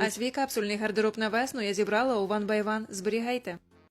А свій капсульний гардероб на весну я зібрала у by One. Зберігайте.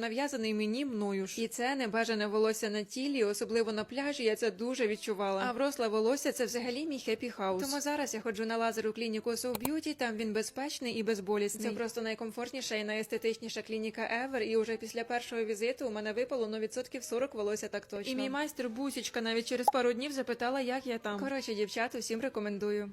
нав'язаний мені мною ж. І це небажане волосся на тілі, особливо на пляжі. Я це дуже відчувала. А вросле волосся це взагалі мій хеппі хаус. Тому зараз я ходжу на лазеру клініку So Beauty, Там він безпечний і безболісний. Це просто найкомфортніша і найестетичніша клініка ever. І уже після першого візиту у мене випало ну відсотків 40 волосся так точно. І мій майстер Бусічка навіть через пару днів запитала, як я там. Коротше, дівчат, усім рекомендую.